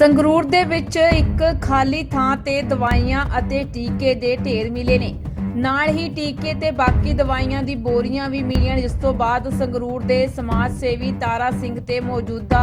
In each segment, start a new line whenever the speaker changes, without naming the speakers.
ਸੰਗਰੂਰ ਦੇ ਵਿੱਚ ਇੱਕ ਖਾਲੀ ਥਾਂ ਤੇ ਦਵਾਈਆਂ ਅਤੇ ਟੀਕੇ ਦੇ ਢੇਰ ਮਿਲੇ ਨੇ। ਨਾਲ ਹੀ ਟੀਕੇ ਤੇ ਬਾਕੀ ਦਵਾਈਆਂ ਦੀ ਬੋਰੀਆਂ ਵੀ ਮਿਲੀਆਂ ਜਿਸ ਤੋਂ ਬਾਅਦ ਸੰਗਰੂਰ ਦੇ ਸਮਾਜ ਸੇਵੀ ਤਾਰਾ ਸਿੰਘ ਤੇ ਮੌਜੂਦਾ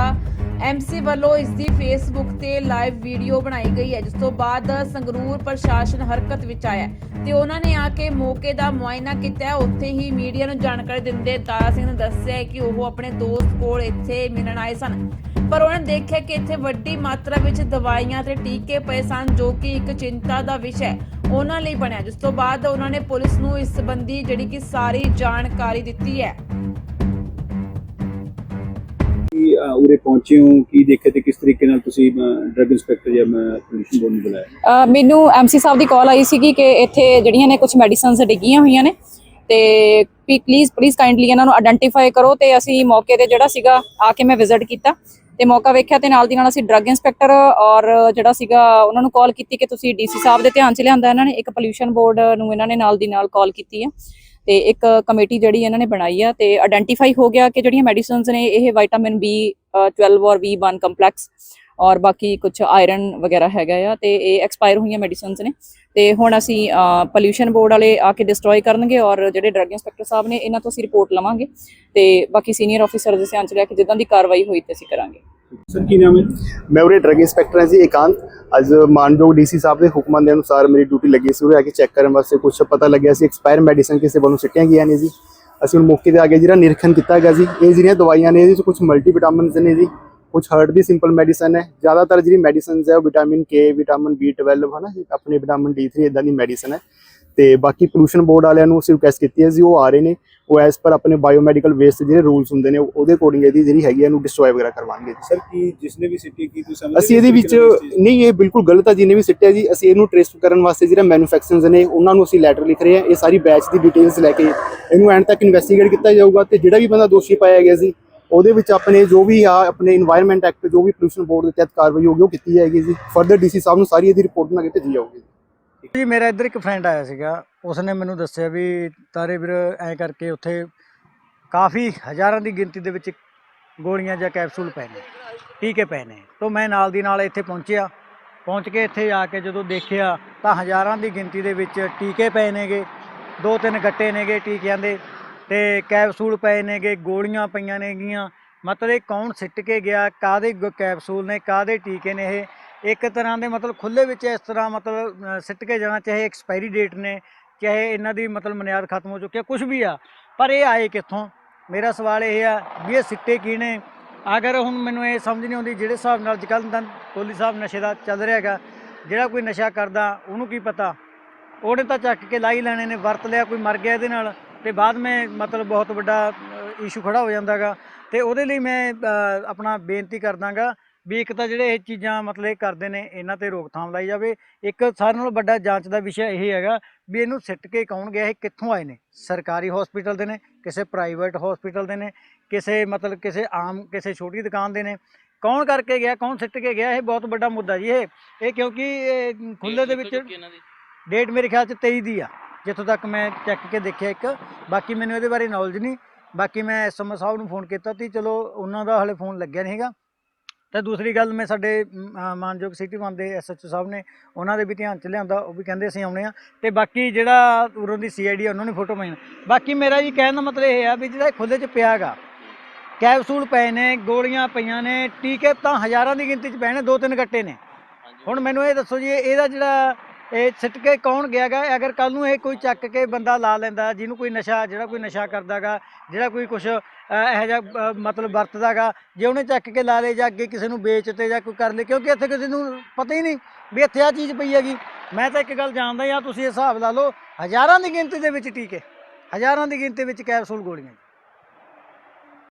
ਐਮਸੀ ਵੱਲੋਂ ਇਸ ਦੀ ਫੇਸਬੁੱਕ ਤੇ ਲਾਈਵ ਵੀਡੀਓ ਬਣਾਈ ਗਈ ਹੈ, ਜਿਸ ਤੋਂ ਬਾਅਦ ਸੰਗਰੂਰ ਪ੍ਰਸ਼ਾਸਨ ਹਰਕਤ ਵਿੱਚ ਆਇਆ ਹੈ ਤੇ ਉਹਨਾਂ ਨੇ ਆ ਕੇ ਮੌਕੇ ਦਾ ਮੁਆਇਨਾ ਕੀਤਾ ਉੱਥੇ ਹੀ ਮੀਡੀਆ ਨੂੰ ਜਾਣਕਾਰੀ ਦਿੰਦੇ ਤਾਰਾ ਸਿੰਘ ਨੇ ਦੱਸਿਆ ਕਿ ਉਹ ਆਪਣੇ ਦੋਸਤ ਕੋਲ ਇੱਥੇ ਮਿਲਣ ਆਏ ਸਨ। ਪਰ ਉਹਨਾਂ ਨੇ ਦੇਖਿਆ ਕਿ ਇੱਥੇ ਵੱਡੀ ਮਾਤਰਾ ਵਿੱਚ ਦਵਾਈਆਂ ਤੇ ਟੀਕੇ ਪਏ ਸਨ, ਜੋ ਕਿ ਇੱਕ ਚਿੰਤਾ ਦਾ ਵਿਸ਼ਾ ਹੈ। ਉਹਨਾਂ ਲਈ ਬਣਿਆ, ਜਿਸ ਤੋਂ ਬਾਅਦ ਉਹਨਾਂ ਨੇ ਪੁਲਿਸ ਨੂੰ ਇਸ ਸੰਬੰਧੀ ਜਿਹੜੀ ਕਿ ਸਾਰੀ ਜਾਣਕਾਰੀ ਦਿੱਤੀ ਹੈ।
ਉਰੇ ਪਹੁੰਚੇ ਹੋ? ਕੀ ਦੇਖੇ ਤੇ ਕਿਸ ਤਰੀਕੇ ਨਾਲ ਤੁਸੀਂ ਡਰੱਗ ਇੰਸਪੈਕਟਰ ਜਾਂ ਪੋਲੂਸ਼ਨ ਬੋਰਡ ਨੂੰ ਬੁਲਾਇਆ?
ਮੈਨੂੰ ਐਮਸੀ ਸਾਹਿਬ ਦੀ ਕਾਲ ਆਈ ਸੀਗੀ ਕਿ ਇੱਥੇ ਜਿਹੜੀਆਂ ਨੇ ਕੁਝ ਮੈਡੀਸਨਸ ਡਿੱਗੀਆਂ ਹੋਈਆਂ ਨੇ। ਤੇ ਪਲੀਜ਼ ਪਲੀਜ਼ ਕਾਈਂਡਲੀ ਇਹਨਾਂ ਨੂੰ ਆਇਡੈਂਟੀਫਾਈ ਕਰੋ ਤੇ ਅਸੀਂ ਮੌਕੇ ਤੇ ਜਿਹੜਾ ਸੀਗਾ, ਆ ਕੇ ਮੈਂ ਵਿਜ਼ਿਟ ਕੀਤਾ। ਤੇ ਮੌਕਾ ਵੇਖਿਆ ਤੇ ਨਾਲ ਦੀ ਨਾਲ ਅਸੀਂ ਡਰੱਗ ਇੰਸਪੈਕਟਰ ਔਰ ਜਿਹੜਾ ਸੀਗਾ, ਉਹਨਾਂ ਨੂੰ ਕਾਲ ਕੀਤੀ ਕਿ ਤੁਸੀਂ ਡੀਸੀ ਸਾਹਿਬ ਦੇ ਧਿਆਨ 'ਚ ਲਿਆਂਦਾ ਇਹਨਾਂ ਨੇ। ਇੱਕ ਪੋਲੂਸ਼ਨ ਬੋਰਡ ਨੂੰ ਇਹਨਾਂ ਨੇ ਨਾਲ ਦੀ ਨਾਲ ਕਾਲ ਕੀਤੀ ਹੈ। ਤੇ ਇੱਕ ਕਮੇਟੀ ਜਿਹੜੀ ਇਹਨਾਂ ਨੇ ਬਣਾਈ ਆ, ਤੇ ਆਇਡੈਂਟੀਫਾਈ ਹੋ ਗਿਆ ਕਿ ਜਿਹੜੀਆਂ ਮੈਡੀਸਿਨਸ ਨੇ, ਇਹ ਵਿਟਾਮਿਨ ਬੀ 12 ਔਰ B1 ਕੰਪਲੈਕਸ ਔਰ ਬਾਕੀ ਕੁਝ ਆਇਰਨ ਵਗੈਰਾ ਹੈਗਾ ਆ, ਤੇ ਇਹ ਐਕਸਪਾਇਰ ਹੋਈਆਂ ਮੈਡੀਸਿਨਸ ਨੇ। ਤੇ ਹੁਣ ਅਸੀਂ ਪੋਲੂਸ਼ਨ ਬੋਰਡ ਵਾਲੇ ਆ ਕੇ ਡਿਸਟਰੋਏ ਕਰਨਗੇ ਔਰ ਜਿਹੜੇ ਡਰੱਗ ਇੰਸਪੈਕਟਰ ਸਾਹਿਬ ਨੇ, ਇਹਨਾਂ ਤੋਂ ਅਸੀਂ ਰਿਪੋਰਟ ਲਵਾਂਗੇ। ਤੇ ਬਾਕੀ ਸੀਨੀਅਰ ਆਫੀਸਰ ਦੇ ਧਿਆਨ ਚ ਲੈ ਕੇ ਜਿੱਦਾਂ ਦੀ ਕਾਰਵਾਈ ਹੋਈ ਤੇ ਅਸੀਂ ਕਰਾਂਗੇ।
ਸਰ, ਕੀ ਨਾਮ ਹੈ?
ਮੈਂ ਉਰੇ ਡਰੱਗ ਇੰਸਪੈਕਟਰ ਹਾਂ ਜੀ, ਇਕਾਂਤ। ਅੱਜ ਮਾਨਯੋਗ ਡੀਸੀ ਸਾਹਿਬ ਦੇ ਹੁਕਮਾਂ ਦੇ ਅਨੁਸਾਰ ਮੇਰੀ ਡਿਊਟੀ ਲੱਗੀ ਸੀ, ਉਰੇ ਆ ਕੇ ਚੈੱਕ ਕਰਨ ਵਾਸਤੇ ਕੁਝ ਪਤਾ ਲੱਗਿਆ ਸੀ, ਐਕਸਪਾਇਰ ਮੈਡੀਸਨ ਕਿਸੇ ਵੱਲੋਂ ਸਿੱਟੀਆਂ ਗਈਆਂ ਨੇ ਜੀ। ਅਸੀਂ ਹੁਣ ਮੌਕੇ ਤੇ ਆ ਕੇ ਜਿਹੜਾ ਨਿਰੀਖਣ ਕੀਤਾ ਗਿਆ ਜੀ ਇਹ ਜਿਹੜੀਆਂ ਦਵਾਈਆਂ ਨੇ, ਇਹਦੇ ਵਿੱਚ ਕੁਝ ਮਲਟੀ ਵਿਟਾਮਿਨਸ ਨੇ ਜੀ। ਕੁਝ ਹਰਟ ਦੀ ਸਿੰਪਲ ਮੈਡੀਸਨ ਹੈ। ਜ਼ਿਆਦਾਤਰ ਜਿਹੜੀ ਮੈਡੀਸਨਸ ਹੈ ਉਹ ਵਿਟਾਮਿਨ ਕੇ, ਵਿਟਾਮਿਨ B12 ਹੈ ਨਾ ਆਪਣੇ ਵਿਟਾਮਿਨ D3 ਇਦਾਂ ਦੀ ਮੈਡੀਸਨ ਹੈ। ਤੇ ਬਾਕੀ ਪੋਲੂਸ਼ਨ ਬੋਰਡ ਵਾਲਿਆਂ ਨੂੰ ਅਸੀਂ ਰਿਕੁਐਸਟ ਕੀਤੀ ਹੈ ਜੀ, ਉਹ ਆ ਰਹੇ ਨੇ। ਉਹ ਐਸ ਪਰ ਆਪਣੇ ਬਾਇਓਮੈਡੀਕਲ ਵੇਸਟ ਜਿਹੜੇ ਰੂਲਸ ਹੁੰਦੇ ਨੇ ਉਹਦੇ ਅਕੋਰਡਿੰਗ ਇਹਦੀ ਜਿਹੜੀ ਹੈਗੀ ਇਹਨੂੰ ਡਿਸਟਰੋਏ ਵਗੈਰਾ ਕਰਵਾਉਣਗੇ ਜੀ।
ਸਰ ਕੀ ਜਿਸਨੇ ਵੀ ਸਿੱਟੀ ਕੀ ਤੁਸੀਂ ਸਮਝਦੇ
ਅਸੀਂ ਇਹਦੇ ਵਿੱਚ ਨਹੀਂ ਇਹ ਬਿਲਕੁਲ ਗਲਤ ਆ ਜਿਹਨੇ ਵੀ ਸਿੱਟਿਆ ਜੀ। ਅਸੀਂ ਇਹਨੂੰ ਟ੍ਰੇਸ ਕਰਨ ਵਾਸਤੇ ਜਿਹੜਾ ਮੈਨੂਫੈਕਚਰਸ ਨੇ ਉਹਨਾਂ ਨੂੰ ਅਸੀਂ ਲੈਟਰ ਲਿਖ ਰਹੇ ਹਾਂ। ਇਹ ਸਾਰੀ ਬੈਚ ਦੀ ਡਿਟੇਲਸ ਲੈ ਕੇ ਇਹਨੂੰ ਐਂਡ ਤੱਕ ਇਨਵੈਸਟੀਗੇਟ ਕੀਤਾ ਜਾਊਗਾ ਤੇ ਜਿਹੜਾ ਵੀ ਬੰਦਾ ਦੋਸ਼ੀ ਪਾਇਆ ਗਿਆ ਸੀ ਉਹਦੇ ਵਿੱਚ ਆਪਣੇ ਜੋ ਵੀ ਆ ਆਪਣੇ এনवायरमेंट ਐਕਟ ਜੋ ਵੀ ਪੋਲੂਸ਼ਨ ਬੋਰਡ ਦੇ ਤਹਿਤ ਕਾਰਵਾਈ ਹੋ ਗਈ ਉਹ ਕੀਤੀ ਜਾਏਗੀ ਜੀ। ਫਰਦਰ ਡੀਸੀ ਸਾਹਿਬ ਨੂੰ ਸਾਰੀ ਇਹਦੀ ਰਿਪੋਰਟ ਬਣਾ ਕੇ ਭੇਜੀ ਜਾਊਗੀ
ਜੀ, ਮੇਰਾ ਇੱਧਰ ਇੱਕ ਫਰੈਂਡ ਆਇਆ ਸੀਗਾ। ਉਸਨੇ ਮੈਨੂੰ ਦੱਸਿਆ ਵੀ, ਤਾਰੇ ਵੀਰ, ਐ ਕਰਕੇ ਉੱਥੇ ਕਾਫੀ ਹਜ਼ਾਰਾਂ ਦੀ ਗਿਣਤੀ ਦੇ ਵਿੱਚ ਗੋਲੀਆਂ ਜਾਂ ਕੈਪਸੂਲ ਪਏ ਨੇ, ਟੀਕੇ ਪਏ ਨੇ। ਤੋਂ ਮੈਂ ਨਾਲ ਦੀ ਨਾਲ ਇੱਥੇ ਪਹੁੰਚਿਆ। ਪਹੁੰਚ ਕੇ ਇੱਥੇ ਆ ਕੇ ਜਦੋਂ ਦੇਖਿਆ, ਤਾਂ ਹਜ਼ਾਰਾਂ ਦੀ ਗਿਣਤੀ ਦੇ ਵਿੱਚ ਟੀਕੇ ਪਏ ਨੇਗੇ, ਦੋ ਤਿੰਨ ਗੱਟੇ ਨੇਗੇ ਟੀਕਿਆਂ ਦੇ, ਤੇ ਕੈਪਸੂਲ ਪਏ ਨੇਗੇ, ਗੋਲੀਆਂ ਪਈਆਂ ਨੇਗੀਆਂ। ਮਤਲਬ ਇਹ ਕੌਣ ਸਿੱਟ ਕੇ ਗਿਆ ਕਾਦੇ ਕੈਪਸੂਲ ਨੇ ਕਾਦੇ ਟੀਕੇ ਨੇ ਇਹ? ਇੱਕ ਤਰ੍ਹਾਂ ਦੇ ਮਤਲਬ ਖੁੱਲੇ ਵਿੱਚ ਇਸ ਤਰ੍ਹਾਂ ਮਤਲਬ ਸਿੱਟ ਕੇ ਜਾਣਾ, ਚਾਹੇ ਐਕਸਪਾਇਰੀ ਡੇਟ ਨੇ, ਚਾਹੇ ਇਹਨਾਂ ਦੀ ਮਤਲਬ ਮਿਆਦ ਖਤਮ ਹੋ ਚੁੱਕੀ ਹੈ ਕੁਝ ਵੀ ਆ। ਪਰ ਇਹ ਆਏ ਕਿੱਥੋਂ? ਮੇਰਾ ਸਵਾਲ ਇਹ ਆ ਵੀ ਇਹ ਸਿੱਟੇ ਕੀ ਨੇ? ਅਗਰ ਹੁਣ ਮੈਨੂੰ ਇਹ ਸਮਝ ਨਹੀਂ ਆਉਂਦੀ, ਜਿਹੜੇ ਹਿਸਾਬ ਨਾਲ ਅੱਜਕੱਲ੍ਹ ਤਾਂ ਕੋਲੀ ਸਾਹਿਬ ਨਸ਼ੇ ਦਾ ਚੱਲ ਰਿਹਾ ਹੈਗਾ, ਜਿਹੜਾ ਕੋਈ ਨਸ਼ਾ ਕਰਦਾ, ਉਹਨੂੰ ਕੀ ਪਤਾ? ਉਹਨੇ ਤਾਂ ਚੱਕ ਕੇ ਲਾਈ ਲੈਣੇ ਨੇ, ਵਰਤ ਲਿਆ, ਕੋਈ ਮਰ ਗਿਆ ਇਹਦੇ ਨਾਲ, ਤੇ ਬਾਅਦ ਮੈਂ ਮਤਲਬ ਬਹੁਤ ਵੱਡਾ ਇਸ਼ੂ ਖੜਾ ਹੋ ਜਾਂਦਾਗਾ ਤੇ ਉਹਦੇ ਲਈ ਮੈਂ ਆਪਣਾ ਬੇਨਤੀ ਕਰਦਾਗਾ ਵੀ ਇੱਕ ਤਾਂ ਜਿਹੜੇ ਇਹ ਚੀਜ਼ਾਂ ਮਤਲਬ ਇਹ ਕਰਦੇ ਨੇ ਇਹਨਾਂ ਤੇ ਰੋਕਥਾਮ ਲਾਈ ਜਾਵੇ। ਇੱਕ ਸਾਰਿਆਂ ਨਾਲੋਂ ਵੱਡਾ ਜਾਂਚ ਦਾ ਵਿਸ਼ਾ ਇਹ ਹੈਗਾ ਵੀ ਇਹਨੂੰ ਸਿੱਟ ਕੇ ਕੌਣ ਗਿਆ ਇਹ ਕਿੱਥੋਂ ਆਏ ਨੇ? ਸਰਕਾਰੀ ਹਸਪੀਟਲ ਦੇ ਨੇ ਕਿਸੇ ਪ੍ਰਾਈਵੇਟ ਹਸਪੀਟਲ ਦੇ ਨੇ ਕਿਸੇ ਮਤਲਬ ਕਿਸੇ ਆਮ ਕਿਸੇ ਛੋਟੀ ਦੁਕਾਨ ਦੇ ਨੇ। ਕੌਣ ਕਰਕੇ ਗਿਆ ਕੌਣ ਸਿੱਟ ਕੇ ਗਿਆ ਇਹ ਬਹੁਤ ਵੱਡਾ ਮੁੱਦਾ ਜੀ ਇਹ। ਇਹ ਕਿਉਂਕਿ ਖੁੱਲੇ ਦੇ ਵਿੱਚ ਡੇਟ ਮੇਰੇ ਖਿਆਲ ਚ 23 ਦੀ ਆ ਜਿੱਥੋਂ ਤੱਕ ਮੈਂ ਚੈੱਕ ਕੇ ਦੇਖਿਆ ਇੱਕ। ਬਾਕੀ ਮੈਨੂੰ ਇਹਦੇ ਬਾਰੇ ਨੌਲੇਜ ਨਹੀਂ। ਬਾਕੀ ਮੈਂ ਐਸਐਮਓ ਸਾਹਿਬ ਨੂੰ ਫੋਨ ਕੀਤਾ ਤੀ ਚਲੋ ਉਹਨਾਂ ਦਾ ਹਲੇ ਫੋਨ ਲੱਗਿਆ ਨਹੀਂ ਹੈਗਾ। ਤੇ ਦੂਸਰੀ ਗੱਲ ਮੈਂ ਸਾਡੇ ਮਾਨਯੋਗ ਸਿਟੀ ਵਨ ਦੇ ਐਸਐਚਓ ਸਾਹਿਬ ਨੇ ਉਹਨਾਂ ਦੇ ਵੀ ਧਿਆਨ ਚ ਲਿਆਂਦਾ ਉਹ ਵੀ ਕਹਿੰਦੇ ਅਸੀਂ ਆਉਣੇ ਆ। ਤੇ ਬਾਕੀ ਜਿਹੜਾ ਉਰੋਂ ਦੀ ਸੀਆਈਡੀ ਉਹਨਾਂ ਨੇ ਫੋਟੋ ਪਾਈਆਂ ਬਾਕੀ ਮੇਰਾ ਜੀ ਕਹਿਣ ਦਾ ਮਤਲਬ ਇਹ ਆ ਵੀ ਜਿਹੜਾ ਖੁੱਲੇ ਚ ਪਿਆਗਾ ਕੈਪਸੂਲ ਪਏ ਨੇ ਗੋਲੀਆਂ ਪਈਆਂ ਨੇ ਟੀਕੇ ਤਾਂ ਹਜ਼ਾਰਾਂ ਦੀ ਗਿਣਤੀ ਚ ਪਏ ਨੇ ਦੋ ਤਿੰਨ ਗੱਟੇ ਨੇ। ਹੁਣ ਮੈਨੂੰ ਇਹ ਦੱਸੋ ਜੀ ਇਹਦਾ ਜਿਹੜਾ ਇਹ ਸਿੱਟ ਕੇ ਕੌਣ ਗਿਆਗਾ? ਅਗਰ ਕੱਲ ਨੂੰ ਇਹ ਕੋਈ ਚੱਕ ਕੇ ਬੰਦਾ ਲਾ ਲੈਂਦਾ ਜਿਹਨੂੰ ਕੋਈ ਨਸ਼ਾ ਜਿਹੜਾ ਕੋਈ ਨਸ਼ਾ ਕਰਦਾਗਾ ਜਿਹੜਾ ਕੋਈ ਕੁਛ ਇਹੋ ਜਿਹਾ ਅ, ਮਤਲਬ ਵਰਤਦਾਗਾ ਜੇ ਉਹਨੇ ਚੱਕ ਕੇ ਲਾ ਲੇ ਜਾਂ ਅੱਗੇ ਕਿਸੇ ਨੂੰ ਵੇਚ ਤੇ ਜਾਂ ਕੋਈ ਕਰ ਲੇ ਕਿਉਂਕਿ ਇੱਥੇ ਕਿਸੇ ਨੂੰ ਪਤਾ ਹੀ ਨਹੀਂ ਵੀ ਇੱਥੇ ਆ ਚੀਜ਼ ਪਈ ਹੈਗੀ। ਮੈਂ ਤਾਂ ਇੱਕ ਗੱਲ ਜਾਣਦਾ ਹਾਂ ਤੁਸੀਂ ਹਿਸਾਬ ਲਾ ਲਓ ਹਜ਼ਾਰਾਂ ਦੀ ਗਿਣਤੀ ਦੇ ਵਿੱਚ ਟੀਕੇ ਹਜ਼ਾਰਾਂ ਦੀ ਗਿਣਤੀ ਵਿੱਚ ਕੈਪਸੂਲ ਗੋਲੀਆਂ